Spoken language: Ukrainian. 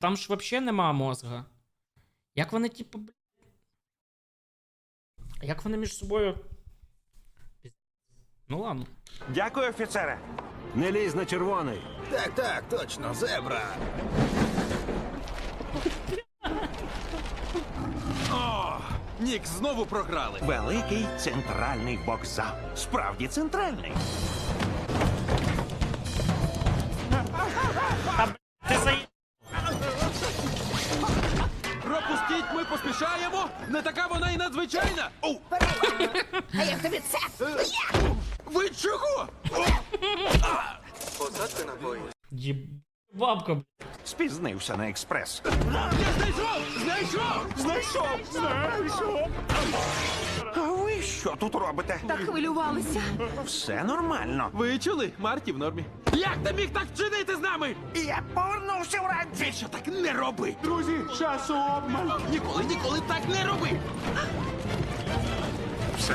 Там ж взагалі нема мозга. Як вони, типу, блядь. Як вони між собою. Ну ладно. Дякую, офіцере. Не лізь на червоний. Так, так, точно, зебра. Нік, знову програли. Великий центральний вокзал. Справді центральний. Пропустіть, ми поспішаємо. Не така вона і надзвичайна. О, А як тобі це? ви чого? Їб... Бабка, блядь. Спізнився на експрес. Я знайшов! Знайшов! Знайшов! Знайшов! А ви що тут робите? Так хвилювалися. Все нормально. Ви чули? Марті в нормі. Як ти міг так вчинити з нами? Я повернувся вранці. Більше так не роби! Друзі, часу обмаль. Ніколи, ніколи так не роби! Все,